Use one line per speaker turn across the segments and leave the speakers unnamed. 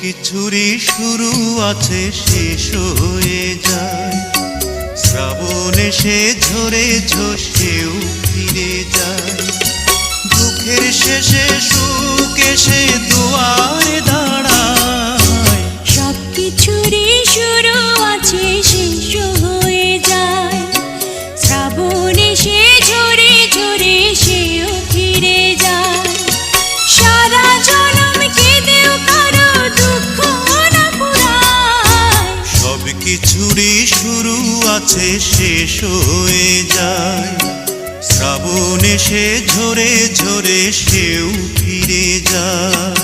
কিছুরই শুরু আছে, শেষ হয়ে যায়। শ্রাবণ এসে ঝরে ঝসেও ফিরে যায়। দুঃখের শেষে সুখ এসে
আছে শেষ হয়ে যায়। শ্রাবণ এসে ঝরে ঝরে সেও ফিরে যায়।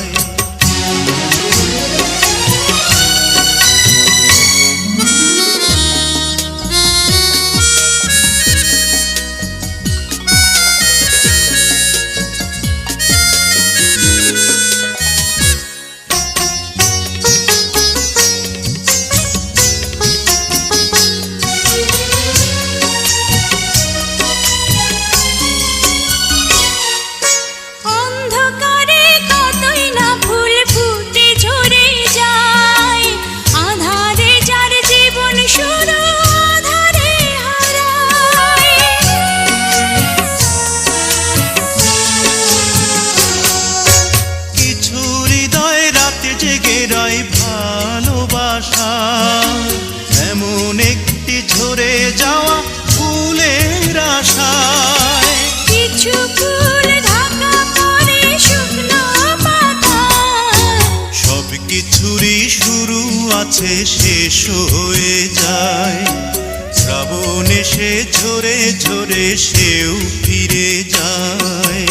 জেগে রয় ভালোবাসা। এমন একটি ঝরে যাওয়া ফুলের আশায়।
কিছু ফুল ঢাকা পরে শুকনো
সব কিছুরই শুরু আছে শেষ হয়ে যায়। শ্রাবণ এসে ঝরে ঝরে সেও ফিরে যায়।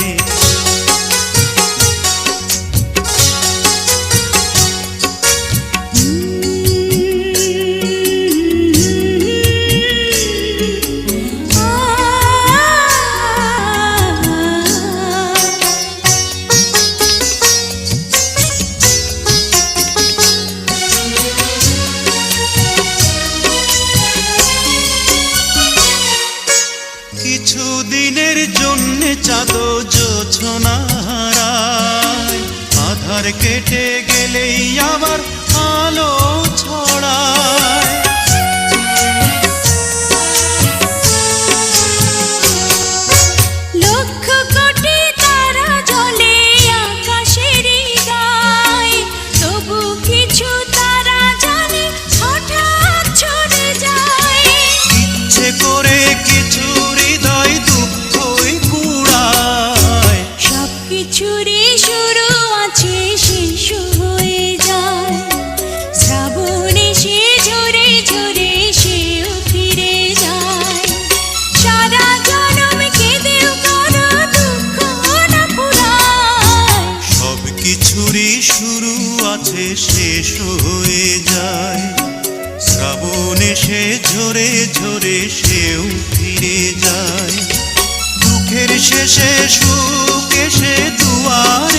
কিছু দিনের জন্য চাঁদ জোছনা আধার কেটে গেলেই শেষ হয়ে যায়। শ্রাবণ এসে ঝরে ঝরে সেও ফিরে যায়। দুঃখের শেষে সুখ এসে দুয়ার